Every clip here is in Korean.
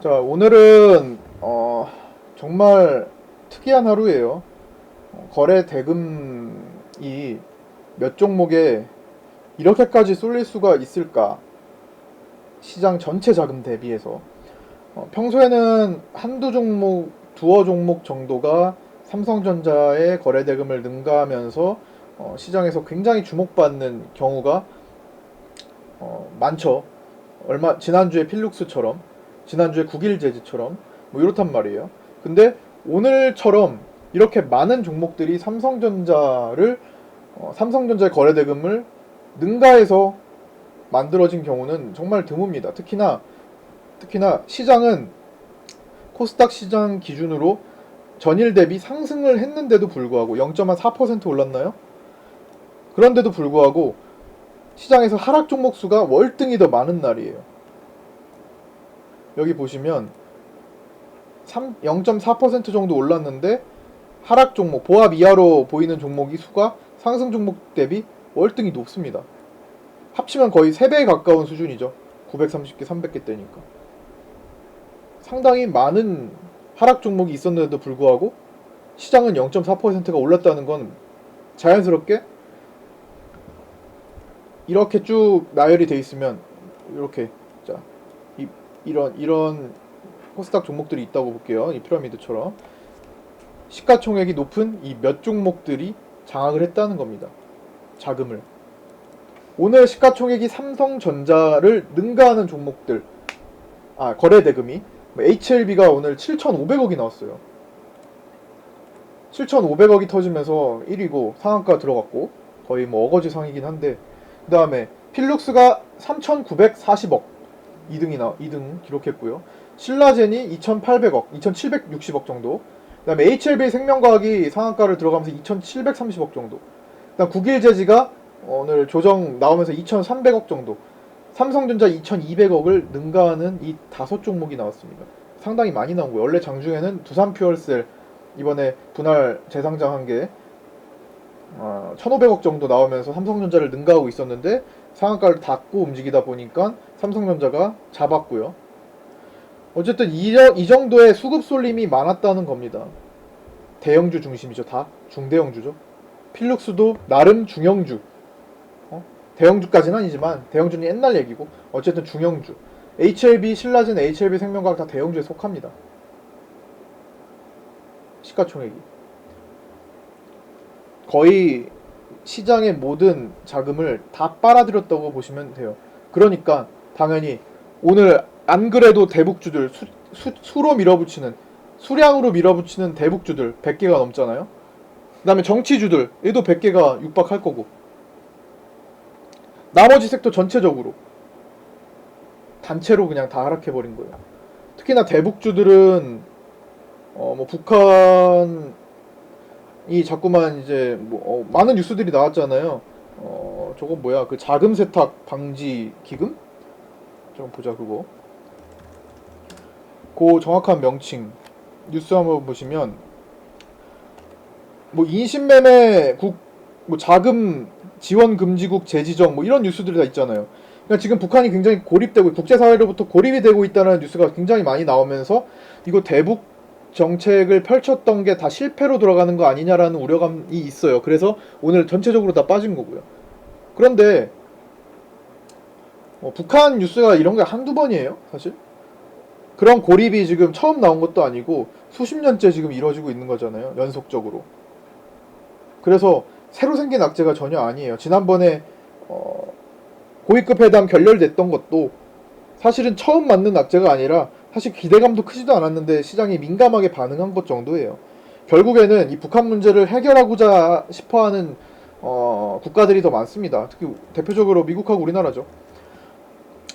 자, 오늘은 어, 정말 특이한 하루예요. 어, 거래 대금이 몇 종목에 이렇게까지 쏠릴 수가 있을까? 시장 전체 자금 대비해서 어, 평소에는 한두 종목, 두어 종목 정도가 삼성전자의 거래 대금을 능가하면서 어, 시장에서 굉장히 주목받는 경우가 어, 많죠. 얼마 지난주에 필룩스처럼 지난주에 국일제지처럼 뭐 이렇단 말이에요. 근데 오늘처럼 이렇게 많은 종목들이 삼성전자를 어, 삼성전자의 거래 대금을 능가해서 만들어진 경우는 정말 드뭅니다. 특히나 특히나 시장은 코스닥 시장 기준으로 전일 대비 상승을 했는데도 불구하고 0.4% 올랐나요? 그런데도 불구하고 시장에서 하락 종목 수가 월등히 더 많은 날이에요. 여기 보시면 3 0.4% 정도 올랐는데 하락 종목 보합 이하로 보이는 종목이 수가 상승 종목 대비 월등히 높습니다. 합치면 거의 3배에 가까운 수준이죠. 930개, 300개 대니까. 상당히 많은 하락 종목이 있었는데도 불구하고 시장은 0.4%가 올랐다는 건 자연스럽게 이렇게 쭉 나열이 돼 있으면 이렇게 자 이, 이런 이런 코스닥 종목들이 있다고 볼게요. 이 피라미드처럼 시가총액이 높은 이 몇 종목들이 장악을 했다는 겁니다. 자금을 오늘 시가총액이 삼성전자를 능가하는 종목들 아 거래 대금이 뭐 HLB가 오늘 7,500억이 나왔어요. 7,500억이 터지면서 1위고 상한가 들어갔고 거의 뭐 어거지 상이긴 한데 그 다음에 필룩스가 3,940억 2등이 나 2등 기록했고요. 신라젠이 2,800억, 2,760억 정도. 그 다음에 HLB 생명과학이 상한가를 들어가면서 2,730억 정도. 그다음 국일제지가 오늘 조정 나오면서 2,300억 정도. 삼성전자 2,200억을 능가하는 이 다섯 종목이 나왔습니다. 상당히 많이 나온 거예요. 원래 장중에는 두산퓨얼셀 이번에 분할 재상장한 게 어, 1,500억 정도 나오면서 삼성전자를 능가하고 있었는데 상한가를 닫고 움직이다 보니까 삼성전자가 잡았고요. 어쨌든 이, 이 정도의 수급 쏠림이 많았다는 겁니다. 대형주 중심이죠. 다 중대형주죠. 필룩스도 나름 중형주. 어? 대형주까지는 아니지만 대형주는 옛날 얘기고 어쨌든 중형주. HLB, 신라진, HLB 생명과학 다 대형주에 속합니다. 시가총액이. 거의 시장의 모든 자금을 다 빨아들였다고 보시면 돼요. 그러니까 당연히 오늘 안 그래도 대북주들 수, 수, 수로 밀어붙이는 수량으로 밀어붙이는 대북주들 100개가 넘잖아요. 그 다음에 정치주들 얘도 100개가 육박할 거고 나머지 섹터 전체적으로 단체로 그냥 다 하락해 버린 거예요. 특히나 대북주들은 어 뭐 북한 이 자꾸만 이제 뭐 어, 많은 뉴스들이 나왔잖아요. 어 저건 뭐야 그 자금 세탁 방지 기금? 좀 보자 그거. 그 정확한 명칭 뉴스 한번 보시면 뭐 인신매매 국 뭐 자금 지원 금지국 재지정 뭐 이런 뉴스들이 다 있잖아요. 그러니까 지금 북한이 굉장히 고립되고 국제사회로부터 고립이 되고 있다는 뉴스가 굉장히 많이 나오면서 이거 대북 정책을 펼쳤던 게 다 실패로 돌아가는 거 아니냐라는 우려감이 있어요. 그래서 오늘 전체적으로 다 빠진 거고요. 그런데 뭐 북한 뉴스가 이런 게 한두 번이에요, 사실. 그런 고립이 지금 처음 나온 것도 아니고 수십 년째 지금 이루어지고 있는 거잖아요, 연속적으로. 그래서 새로 생긴 악재가 전혀 아니에요. 지난번에 어, 고위급 회담 결렬됐던 것도 사실은 처음 맞는 악재가 아니라 사실 기대감도 크지도 않았는데 시장이 민감하게 반응한 것 정도예요. 결국에는 이 북한 문제를 해결하고자 싶어하는 어, 국가들이 더 많습니다. 특히 대표적으로 미국하고 우리나라죠.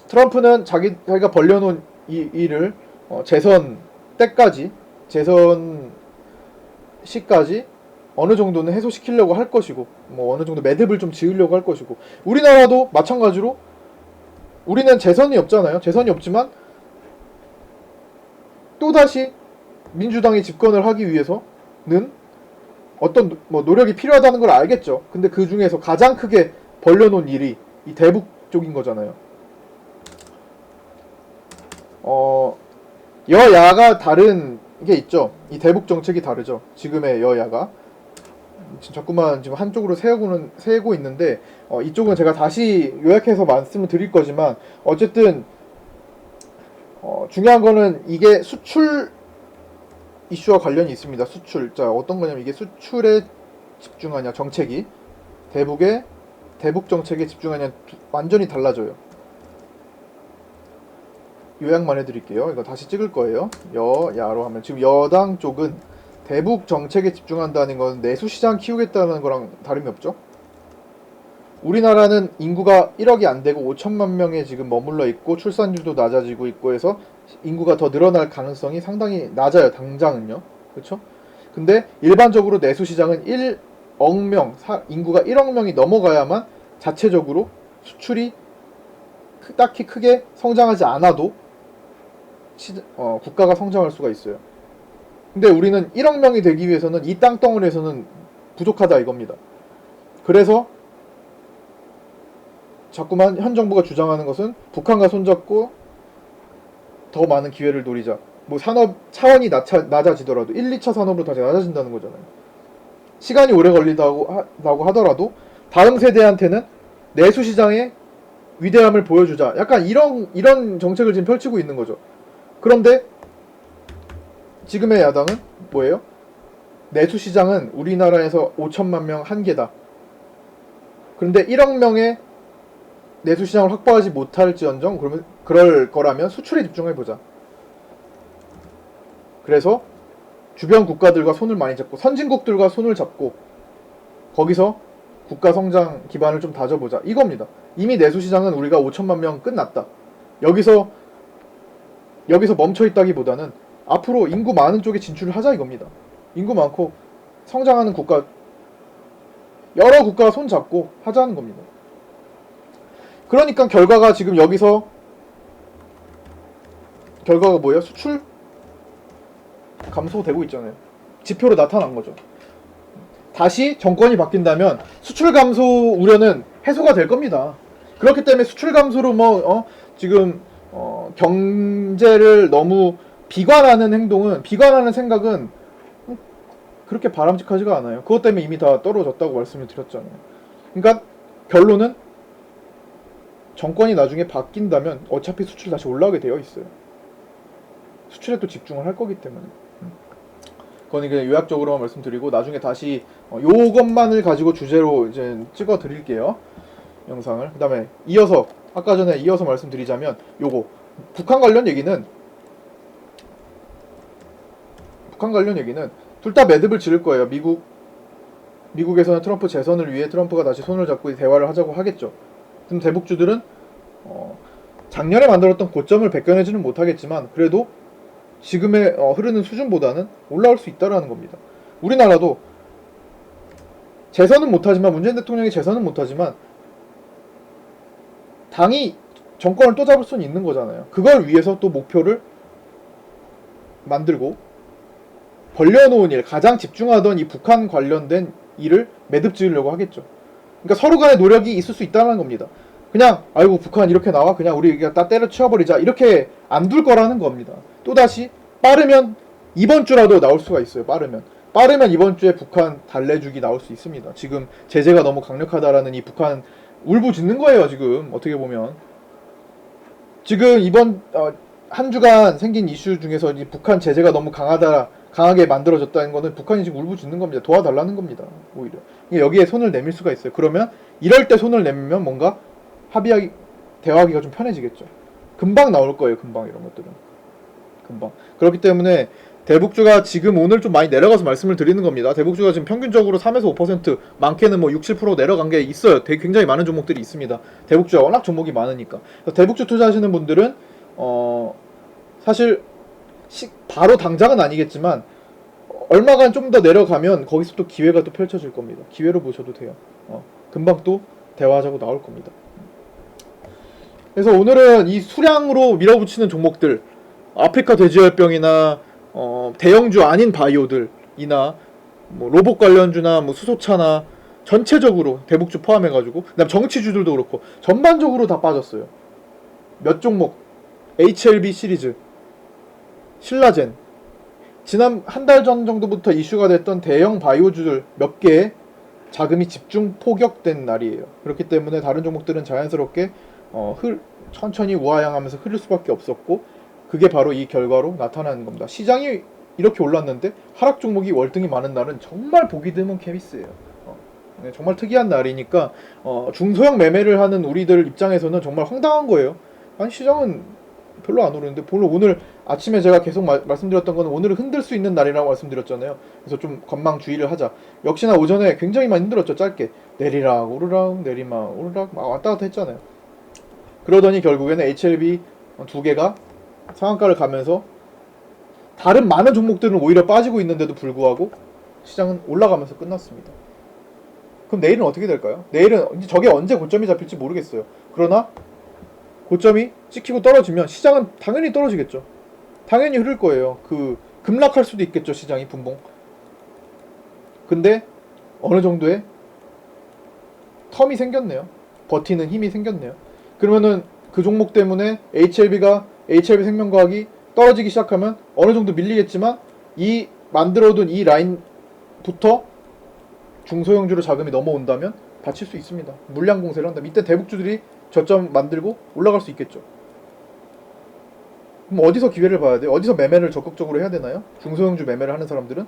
트럼프는 자기 자기가 벌려놓은 이 일을 어, 재선 때까지 재선 시까지 어느 정도는 해소시키려고 할 것이고 뭐 어느 정도 매듭을 좀 지으려고 할 것이고 우리나라도 마찬가지로 우리는 재선이 없잖아요. 재선이 없지만 또다시 민주당이 집권을 하기 위해서는 어떤 뭐 노력이 필요하다는 걸 알겠죠. 근데 그 중에서 가장 크게 벌려놓은 일이 이 대북 쪽인 거잖아요. 어 여야가 다른 게 있죠. 이 대북 정책이 다르죠. 지금의 여야가 자꾸만 지금 한쪽으로 세우고는 세고 있는데 어, 이쪽은 제가 다시 요약해서 말씀을 드릴 거지만 어쨌든 어, 중요한 거는 이게 수출 이슈와 관련이 있습니다. 수출. 자, 어떤 거냐면 이게 수출에 집중하냐 정책이 대북에 대북 정책에 집중하냐 두- 완전히 달라져요. 요약만 해드릴게요. 이거 다시 찍을 거예요. 여야로 하면 지금 여당 쪽은 대북 정책에 집중한다는 건 내수 시장 키우겠다는 거랑 다름이 없죠. 우리나라는 인구가 1억이 안 되고 5천만 명에 지금 머물러 있고 출산율도 낮아지고 있고 해서 인구가 더 늘어날 가능성이 상당히 낮아요. 당장은요. 그렇죠? 근데 일반적으로 내수 시장은 1억 명, 사- 인구가 1억 명이 넘어가야만 자체적으로 수출이 크- 딱히 크게 성장하지 않아도 시, 어, 국가가 성장할 수가 있어요. 근데 우리는 1억 명이 되기 위해서는 이 땅덩어리에서는 부족하다 이겁니다. 그래서 자꾸만 현 정부가 주장하는 것은 북한과 손잡고 더 많은 기회를 노리자. 뭐 산업 차원이 낮아, 낮아지더라도 1, 2차 산업으로 다시 낮아진다는 거잖아요. 시간이 오래 걸린다고 하더라도 다음 세대한테는 내수 시장의 위대함을 보여주자. 약간 이런 이런 정책을 지금 펼치고 있는 거죠. 그런데 지금의 야당은 뭐예요? 내수 시장은 우리나라에서 5천만 명 한계다. 그런데 1억 명의 내수 시장을 확보하지 못할지언정 그러면 그럴 거라면 수출에 집중해 보자. 그래서 주변 국가들과 손을 많이 잡고 선진국들과 손을 잡고 거기서 국가 성장 기반을 좀 다져보자 이겁니다. 이미 내수 시장은 우리가 5천만 명 끝났다. 여기서 여기서 멈춰 있다기보다는 앞으로 인구 많은 쪽에 진출을 하자 이겁니다. 인구 많고 성장하는 국가 여러 국가와 손 잡고 하자는 겁니다. 그러니까 결과가 지금 여기서 결과가 뭐예요? 수출 감소되고 있잖아요. 지표로 나타난 거죠. 다시 정권이 바뀐다면 수출 감소 우려는 해소가 될 겁니다. 그렇기 때문에 수출 감소로 뭐 어, 지금 어, 경제를 너무 비관하는 행동은 비관하는 생각은 그렇게 바람직하지가 않아요. 그것 때문에 이미 다 떨어졌다고 말씀을 드렸잖아요. 그러니까 결론은 정권이 나중에 바뀐다면 어차피 수출 다시 올라오게 되어 있어요. 수출에 또 집중을 할 거기 때문에. 음. 그건 그냥 요약적으로만 말씀드리고 나중에 다시 어, 요것만을 가지고 주제로 이제 찍어 드릴게요. 영상을. 그다음에 이어서 아까 전에 이어서 말씀드리자면 요거 북한 관련 얘기는 북한 관련 얘기는 둘 다 매듭을 지을 거예요. 미국 미국에서는 트럼프 재선을 위해 트럼프가 다시 손을 잡고 대화를 하자고 하겠죠. 그럼 대북주들은 어, 작년에 만들었던 고점을 벗겨내지는 못하겠지만 그래도 지금의 어, 흐르는 수준보다는 올라올 수 있다라는 겁니다. 우리나라도 재선은 못하지만 문재인 대통령이 재선은 못하지만 당이 정권을 또 잡을 수는 있는 거잖아요. 그걸 위해서 또 목표를 만들고 벌려놓은 일, 가장 집중하던 이 북한 관련된 일을 매듭 지으려고 하겠죠. 그러니까 서로 간의 노력이 있을 수 있다는 겁니다. 그냥 아이고 북한 이렇게 나와 그냥 우리 그냥 다 때려 치워버리자 이렇게 안 둘 거라는 겁니다. 또 다시 빠르면 이번 주라도 나올 수가 있어요. 빠르면 빠르면 이번 주에 북한 달래주기 나올 수 있습니다. 지금 제재가 너무 강력하다라는 이 북한 울부짖는 거예요. 지금 어떻게 보면 지금 이번 어, 한 주간 생긴 이슈 중에서 이 북한 제재가 너무 강하다 강하게 만들어졌다는 거는 북한이 지금 울부짖는 겁니다. 도와달라는 겁니다. 오히려 여기에 손을 내밀 수가 있어요. 그러면 이럴 때 손을 내밀면 뭔가 합의하기 대화하기가 좀 편해지겠죠. 금방 나올 거예요. 금방 이런 것들은 금방 그렇기 때문에 대북주가 지금 오늘 좀 많이 내려가서 말씀을 드리는 겁니다. 대북주가 지금 평균적으로 3에서 5% 많게는 뭐 6, 7% 내려간 게 있어요. 되게 굉장히 많은 종목들이 있습니다. 대북주가 워낙 종목이 많으니까. 대북주 투자하시는 분들은 어 사실 시, 바로 당장은 아니겠지만 얼마간 좀 더 내려가면 거기서 또 기회가 또 펼쳐질 겁니다. 기회로 보셔도 돼요. 어, 금방 또 대화하자고 나올 겁니다. 그래서 오늘은 이 수량으로 밀어붙이는 종목들 아프리카 돼지열병이나 어, 대형주 아닌 바이오들이나 뭐 로봇 관련주나 뭐 수소차나 전체적으로 대북주 포함해가지고 그다음 정치주들도 그렇고 전반적으로 다 빠졌어요. 몇 종목 HLB 시리즈 신라젠 지난 한 달 전 정도부터 이슈가 됐던 대형 바이오주들 몇 개의 자금이 집중 포격된 날이에요. 그렇기 때문에 다른 종목들은 자연스럽게 어, 흘, 천천히 우하향하면서 흐를 수밖에 없었고 그게 바로 이 결과로 나타나는 겁니다. 시장이 이렇게 올랐는데 하락 종목이 월등히 많은 날은 정말 보기 드문 케이스예요. 어, 네, 정말 특이한 날이니까 어, 중소형 매매를 하는 우리들 입장에서는 정말 황당한 거예요. 아니 시장은 별로 안 오르는데 물론 오늘 아침에 제가 계속 마- 말씀드렸던 거는 오늘은 흔들 수 있는 날이라고 말씀드렸잖아요. 그래서 좀 건망 주의를 하자. 역시나 오전에 굉장히 많이 흔들었죠. 짧게 내리락 오르락 내리막 오르락 막 왔다 갔다 했잖아요. 그러더니 결국에는 HLB 두 개가 상한가를 가면서 다른 많은 종목들은 오히려 빠지고 있는데도 불구하고 시장은 올라가면서 끝났습니다. 그럼 내일은 어떻게 될까요? 내일은 이제 저게 언제 고점이 잡힐지 모르겠어요. 그러나 고점이 찍히고 떨어지면 시장은 당연히 떨어지겠죠. 당연히 흐를 거예요. 그 급락할 수도 있겠죠. 시장이 분봉. 근데 어느 정도의 텀이 생겼네요. 버티는 힘이 생겼네요. 그러면은 그 종목 때문에 HLB가 HLB 생명과학이 떨어지기 시작하면 어느 정도 밀리겠지만 이 만들어둔 이 라인부터 중소형주로 자금이 넘어온다면 받칠 수 있습니다. 물량 공세를 한다. 이때 대북주들이 저점 만들고 올라갈 수 있겠죠. 그럼 어디서 기회를 봐야 돼요? 어디서 매매를 적극적으로 해야 되나요? 중소형주 매매를 하는 사람들은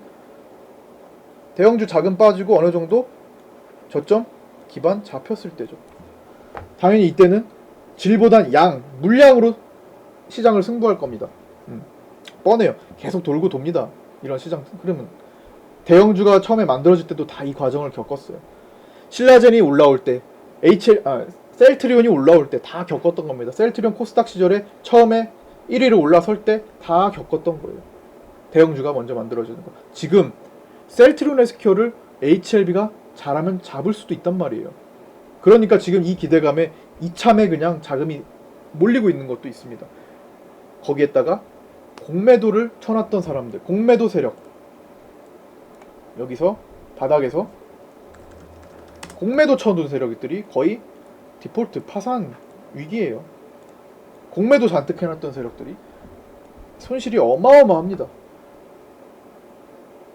대형주 자금 빠지고 어느 정도 저점 기반 잡혔을 때죠. 당연히 이때는 질보단 양, 물량으로 시장을 승부할 겁니다. 음, 뻔해요. 계속 돌고 돕니다. 이런 시장 흐름은. 대형주가 처음에 만들어질 때도 다 이 과정을 겪었어요. 신라젠이 올라올 때, HL, 아, 셀트리온이 올라올 때 다 겪었던 겁니다. 셀트리온 코스닥 시절에 처음에 1위로 올라설 때 다 겪었던 거예요. 대형주가 먼저 만들어지는 거. 지금 셀트리온 헬스케어를 HLB가 잘하면 잡을 수도 있단 말이에요. 그러니까 지금 이 기대감에 이참에 그냥 자금이 몰리고 있는 것도 있습니다. 거기에다가 공매도를 쳐놨던 사람들, 공매도 세력. 여기서 바닥에서 공매도 쳐둔 세력들이 거의 디폴트 파산 위기예요. 공매도 잔뜩 해놨던 세력들이 손실이 어마어마합니다.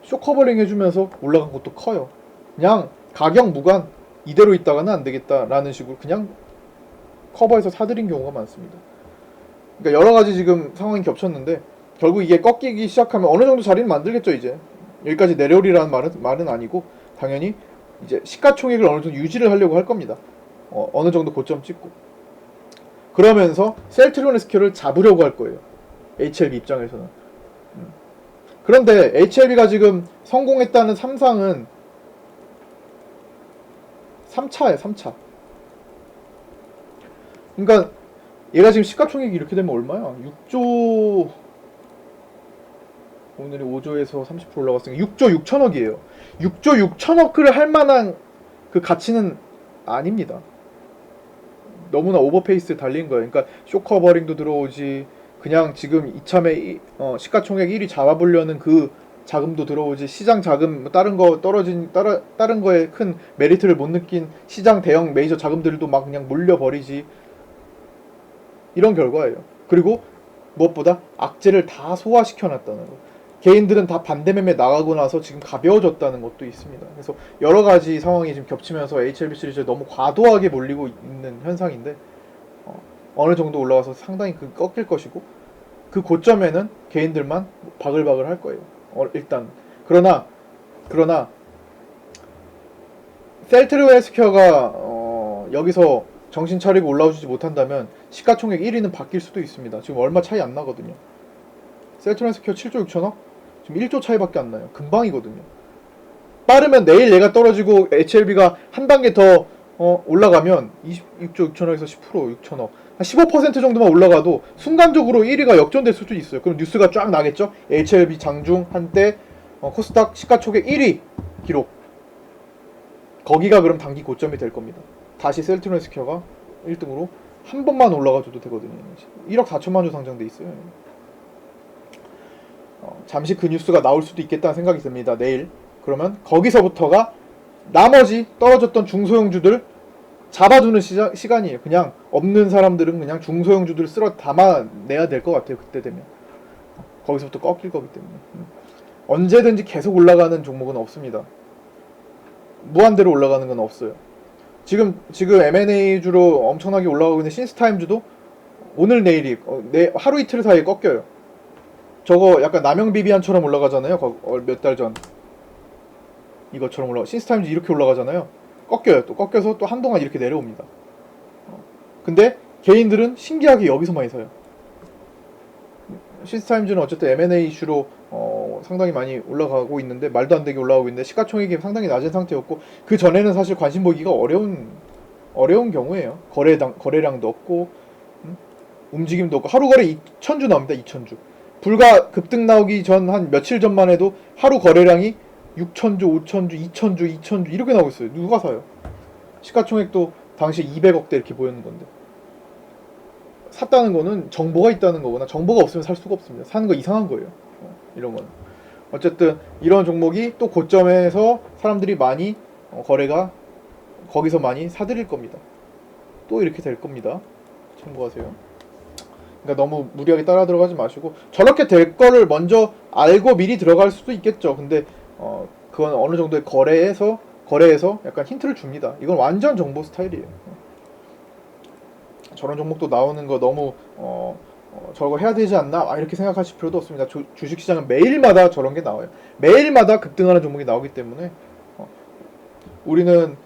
쇼커버링 해주면서 올라간 것도 커요. 그냥 가격 무관 이대로 있다가는 안 되겠다라는 식으로 그냥 커버해서 사들인 경우가 많습니다. 그러니까 여러 가지 지금 상황이 겹쳤는데 결국 이게 꺾이기 시작하면 어느 정도 자리는 만들겠죠 이제 여기까지 내려오리라는 말은 말은 아니고 당연히 이제 시가총액을 어느 정도 유지를 하려고 할 겁니다. 어, 어느 정도 고점 찍고 그러면서 셀트리온 스퀘어를 잡으려고 할 거예요. HLB 입장에서는. 음. 그런데 HLB가 지금 성공했다는 삼상은 3차에 3차. 그러니까 얘가 지금 시가총액이 이렇게 되면 얼마야? 6조 오늘이 5조에서 30% 올라갔으니까 6조 6천억이에요. 6조 6천억을 할 만한 그 가치는 아닙니다. 너무나 오버페이스 달린 거예요. 그러니까 쇼커버링도 들어오지 그냥 지금 이참에 이- 어, 시가총액 1위 잡아보려는 그 자금도 들어오지 시장 자금 뭐 다른 거 떨어진 따라, 다른 거에 큰 메리트를 못 느낀 시장 대형 메이저 자금들도 막 그냥 몰려버리지 이런 결과예요. 그리고 무엇보다 악재를 다 소화시켜 놨다는 거. 개인들은 다 반대 매매 나가고 나서 지금 가벼워졌다는 것도 있습니다. 그래서 여러 가지 상황이 지금 겹치면서 HLB 시리즈에 너무 과도하게 몰리고 있는 현상인데 어, 느 정도 올라와서 상당히 그 꺾일 것이고 그 고점에는 개인들만 바글바글 할 거예요. 어, 일단 그러나 그러나 셀트리오 헬스케어가 어, 여기서 정신 차리고 올라오지 못한다면 시가총액 1위는 바뀔 수도 있습니다. 지금 얼마 차이 안 나거든요. 셀트리오 헬스케어 7조 6천억? 지금 1조 차이밖에 안 나요. 금방이거든요. 빠르면 내일 얘가 떨어지고 HLB가 한 단계 더 어, 올라가면 26조 6천억에서 10% 6천억 한 15% 정도만 올라가도 순간적으로 1위가 역전될 수도 있어요. 그럼 뉴스가 쫙 나겠죠? HLB 장중 한때 어, 코스닥 시가총액 1위 기록. 거기가 그럼 단기 고점이 될 겁니다. 다시 셀트리온 스퀘어가 1등으로 한 번만 올라가줘도 되거든요. 1억 4천만 주 상장돼 있어요. 어, 잠시 그 뉴스가 나올 수도 있겠다는 생각이 듭니다. 내일. 그러면 거기서부터가 나머지 떨어졌던 중소형주들 잡아두는 시자, 시간이에요. 그냥 없는 사람들은 그냥 중소형주들 쓸어 담아내야 될 것 같아요. 그때 되면. 거기서부터 꺾일 거기 때문에 음. 언제든지 계속 올라가는 종목은 없습니다. 무한대로 올라가는 건 없어요. 지금 지금 M&A 주로 엄청나게 올라가고 있는 신스타임즈도 오늘 내일이 어, 내 하루 이틀 사이에 꺾여요. 저거 약간 남영 비비안처럼 올라가잖아요. 어, 몇달 전. 이것처럼 올라. 신스타임즈 이렇게 올라가잖아요. 꺾여요. 또 꺾여서 또 한동안 이렇게 내려옵니다. 어. 근데 개인들은 신기하게 여기서 많이 사요. 신스타임즈는 어쨌든 M&A 이슈로 어, 상당히 많이 올라가고 있는데 말도 안 되게 올라가고 있는데 시가총액이 상당히 낮은 상태였고 그 전에는 사실 관심 보기가 어려운 어려운 경우예요. 거래당 거래량도 없고 음? 움직임도 없고 하루 거래 2천주 나옵니다. 2천주. 불과 급등 나오기 전 한 며칠 전만 해도 하루 거래량이 6천주, 5천주, 2천주, 2천주 이렇게 나오고 있어요. 누가 사요? 시가총액도 당시 200억대 이렇게 보였는 건데. 샀다는 거는 정보가 있다는 거거나 정보가 없으면 살 수가 없습니다. 사는 거 이상한 거예요. 어, 이런 건. 어쨌든 이런 종목이 또 고점에서 사람들이 많이 어, 거래가 거기서 많이 사들일 겁니다. 또 이렇게 될 겁니다. 참고하세요. 그러니까 너무 무리하게 따라 들어가지 마시고 저렇게 될 거를 먼저 알고 미리 들어갈 수도 있겠죠. 근데 어 그건 어느 정도의 거래에서 거래에서 약간 힌트를 줍니다. 이건 완전 정보 스타일이에요. 저런 종목도 나오는 거 너무 어, 어 저거 해야 되지 않나 아, 이렇게 생각하실 필요도 없습니다. 주, 주식시장은 매일마다 저런 게 나와요. 매일마다 급등하는 종목이 나오기 때문에 어, 우리는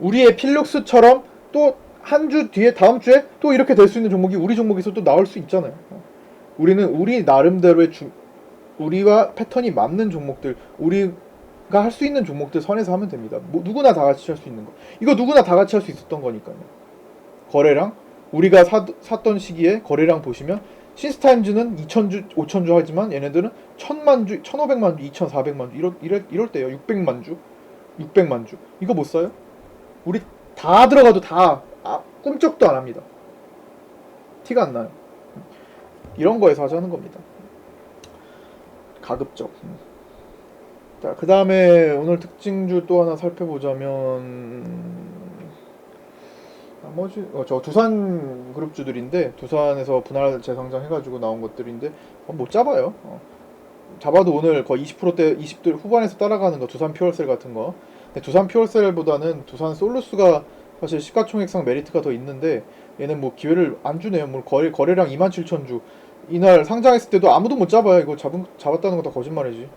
우리의 필룩스처럼 또 한 주 뒤에 다음 주에 또 이렇게 될 수 있는 종목이 우리 종목에서 또 나올 수 있잖아요. 어. 우리는 우리 나름대로의 주, 우리와 패턴이 맞는 종목들, 우리가 할 수 있는 종목들 선에서 하면 됩니다. 뭐, 누구나 다 같이 할 수 있는 거. 이거 누구나 다 같이 할 수 있었던 거니까요. 거래량 우리가 사, 샀던 시기에 거래량 보시면 신스타임즈는 2,000주, 5,000주 하지만 얘네들은 1,000만 주, 1,500만 주, 2,400만 주 이럴, 이럴, 이럴 때요. 600만 주, 600만 주. 이거 못 사요? 우리 다 들어가도 다 아, 꿈쩍도 안 합니다. 티가 안 나요. 이런 거에서 하자는 겁니다. 가급적. 자, 그 다음에 오늘 특징주 또 하나 살펴보자면 나머지 어, 저 두산 그룹주들인데 두산에서 분할 재상장 해가지고 나온 것들인데 어, 못 잡아요. 어. 잡아도 오늘 거의 20%대 20대 후반에서 따라가는 거 두산 퓨얼셀 같은 거. 근데 두산 퓨얼셀보다는 두산 솔루스가 사실 시가총액상 메리트가 더 있는데 얘는 뭐 기회를 안 주네요. 뭐 거래 거래량 2만 7천 주. 이날 상장했을 때도 아무도 못 잡아요. 이거 잡은 잡았다는 거 다 거짓말이지.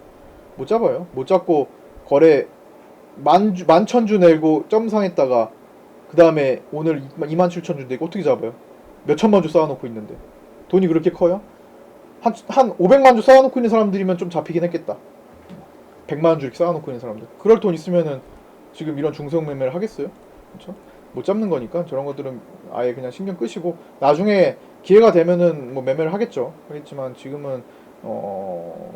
못 잡아요. 못 잡고 거래 만주 만천주 내고 점상했다가 그 다음에 오늘 2만 7천 주인데 이거 어떻게 잡아요? 몇 천만 주 쌓아놓고 있는데 돈이 그렇게 커요? 한, 한 500만 주 쌓아놓고 있는 사람들이면 좀 잡히긴 했겠다. 100만 주 이렇게 쌓아놓고 있는 사람들. 그럴 돈 있으면은 지금 이런 중성 매매를 하겠어요? 그렇죠? 못 잡는 거니까 저런 것들은 아예 그냥 신경 끄시고 나중에 기회가 되면은 뭐 매매를 하겠죠. 그렇지만 지금은 어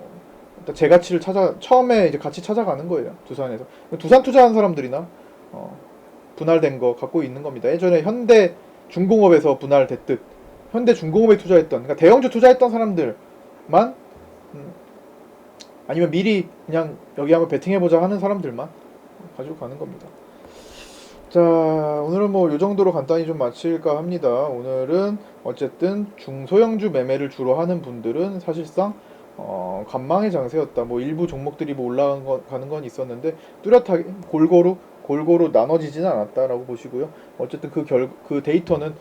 일단 제 가치를 찾아 처음에 이제 같이 찾아가는 거예요. 두산에서 두산 투자한 사람들이나 어 분할된 거 갖고 있는 겁니다. 예전에 현대 중공업에서 분할됐듯 현대 중공업에 투자했던 그러니까 대형주 투자했던 사람들만 음, 아니면 미리 그냥 여기 한번 베팅해 보자 하는 사람들만 가지고 가는 겁니다. 자 오늘은 뭐 이 정도로 간단히 좀 마칠까 합니다. 오늘은 어쨌든 중소형주 매매를 주로 하는 분들은 사실상 어, 간망의 장세였다. 뭐 일부 종목들이 뭐 올라가는 건, 가는 건 있었는데 뚜렷하게 골고루 골고루 나눠지지는 않았다라고 보시고요. 어쨌든 그 결 그 데이터는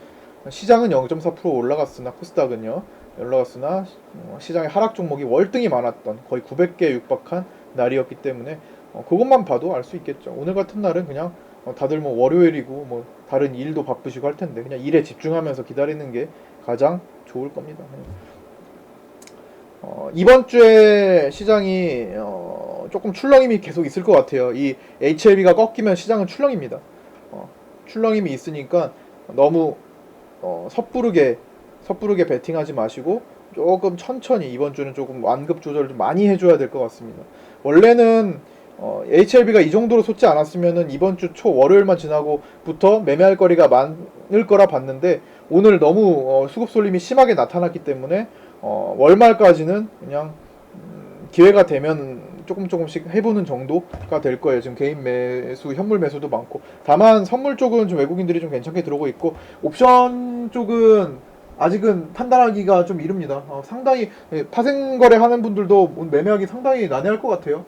시장은 0.4% 올라갔으나 코스닥은요 올라갔으나 어, 시장의 하락 종목이 월등히 많았던 거의 900개 육박한 날이었기 때문에 어, 그것만 봐도 알 수 있겠죠. 오늘 같은 날은 그냥 어, 다들 뭐 월요일이고 뭐 다른 일도 바쁘시고 할 텐데 그냥 일에 집중하면서 기다리는 게 가장 좋을 겁니다. 어, 이번 주에 시장이 어, 조금 출렁임이 계속 있을 것 같아요. 이 HLB가 꺾이면 시장은 출렁입니다. 어, 출렁임이 있으니까 너무 어, 섣부르게 섣부르게 베팅하지 마시고 조금 천천히 이번 주는 조금 완급 조절을 좀 많이 해줘야 될 것 같습니다. 원래는 어, HLB가 이 정도로 솟지 않았으면은 이번 주 초 월요일만 지나고부터 매매할 거리가 많을 거라 봤는데 오늘 너무 어, 수급 쏠림이 심하게 나타났기 때문에 어, 월말까지는 그냥 음, 기회가 되면 조금 조금씩 해보는 정도가 될 거예요. 지금 개인 매수, 현물 매수도 많고. 다만 선물 쪽은 좀 외국인들이 좀 괜찮게 들어오고 있고 옵션 쪽은 아직은 판단하기가 좀 이릅니다. 어, 상당히 예, 파생 거래하는 분들도 매매하기 상당히 난해할 것 같아요.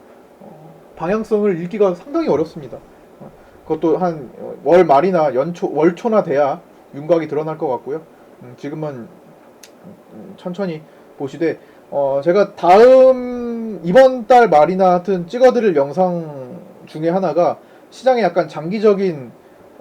어, 방향성을 읽기가 상당히 어렵습니다. 어, 그것도 한 월 말이나 연초 월초나 돼야 윤곽이 드러날 것 같고요. 음, 지금은 음, 천천히 보시되 어, 제가 다음 이번 달 말이나 하여튼 찍어드릴 영상 중에 하나가 시장의 약간 장기적인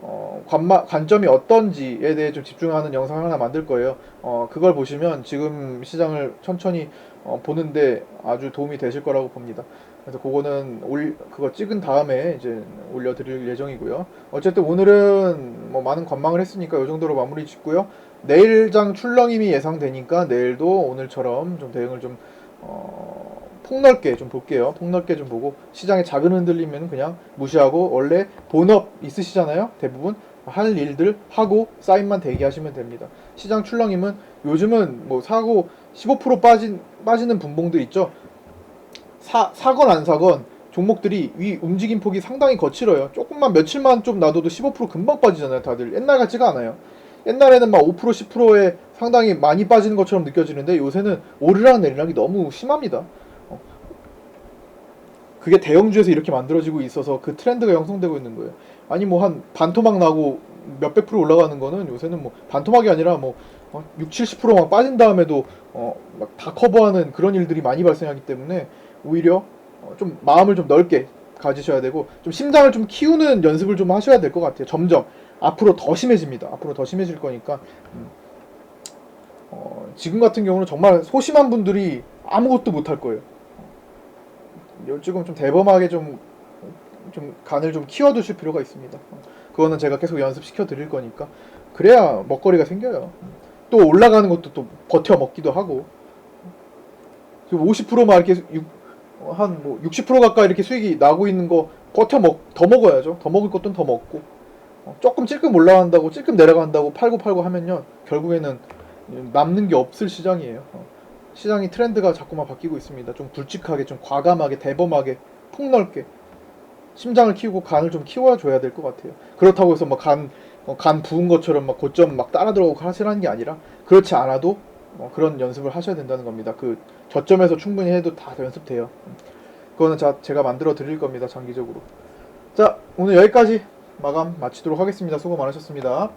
어, 관마, 관점이 어떤지에 대해 좀 집중하는 영상 하나 만들 거예요. 어, 그걸 보시면 지금 시장을 천천히 어, 보는데 아주 도움이 되실 거라고 봅니다. 그래서 그거는 올 그거 찍은 다음에 이제 올려드릴 예정이고요. 어쨌든 오늘은 뭐 많은 관망을 했으니까 이 정도로 마무리 짓고요. 내일장 출렁임이 예상되니까 내일도 오늘처럼 좀 대응을 좀 어, 폭넓게 좀 볼게요. 폭넓게 좀 보고 시장에 작은 흔들리면 그냥 무시하고 원래 본업 있으시잖아요. 대부분 할 일들 하고 사인만 대기하시면 됩니다. 시장 출렁임은 요즘은 뭐 사고 15% 빠진 빠지는 분봉들 있죠. 사 사건 안 사건 종목들이 위 움직임 폭이 상당히 거칠어요. 조금만 며칠만 좀 놔둬도 15% 금방 빠지잖아요. 다들 옛날 같지가 않아요. 옛날에는 막 5% 10%에 상당히 많이 빠지는 것처럼 느껴지는데 요새는 오르락 내리락이 너무 심합니다. 어. 그게 대형주에서 이렇게 만들어지고 있어서 그 트렌드가 형성되고 있는 거예요. 아니 뭐 한 반토막 나고 몇백 프로 올라가는 거는 요새는 뭐 반토막이 아니라 뭐 어, 6, 70%막 빠진 다음에도 어, 막 다 커버하는 그런 일들이 많이 발생하기 때문에 오히려 어, 좀 마음을 좀 넓게 가지셔야 되고 좀 심장을 좀 키우는 연습을 좀 하셔야 될 것 같아요. 점점 앞으로 더 심해집니다. 앞으로 더 심해질 거니까 음. 어, 지금 같은 경우는 정말 소심한 분들이 아무것도 못 할 거예요. 어, 지금 좀 대범하게 좀, 좀 간을 좀 키워두실 필요가 있습니다. 어, 그거는 제가 계속 연습시켜 드릴 거니까 그래야 먹거리가 생겨요. 또 올라가는 것도 또 버텨 먹기도 하고 50%만 이렇게 한 뭐 60% 가까이 이렇게 수익이 나고 있는 거 버텨 먹 더 먹어야죠. 더 먹을 것도 더 먹고 어, 조금 찔끔 올라간다고 찔끔 내려간다고 팔고 팔고 하면요 결국에는 남는 게 없을 시장이에요. 어, 시장이 트렌드가 자꾸만 바뀌고 있습니다. 좀 굵직하게, 좀 과감하게, 대범하게, 폭넓게 심장을 키우고 간을 좀 키워줘야 될 것 같아요. 그렇다고 해서 막간 어, 간 부은 것처럼 막 고점 막 따라 들어가고 하시라는 게 아니라 그렇지 않아도 어, 그런 연습을 하셔야 된다는 겁니다. 그 저점에서 충분히 해도 다 연습돼요. 그거는 자, 제가 만들어 드릴 겁니다. 장기적으로. 자, 오늘 여기까지 마감 마치도록 하겠습니다. 수고 많으셨습니다.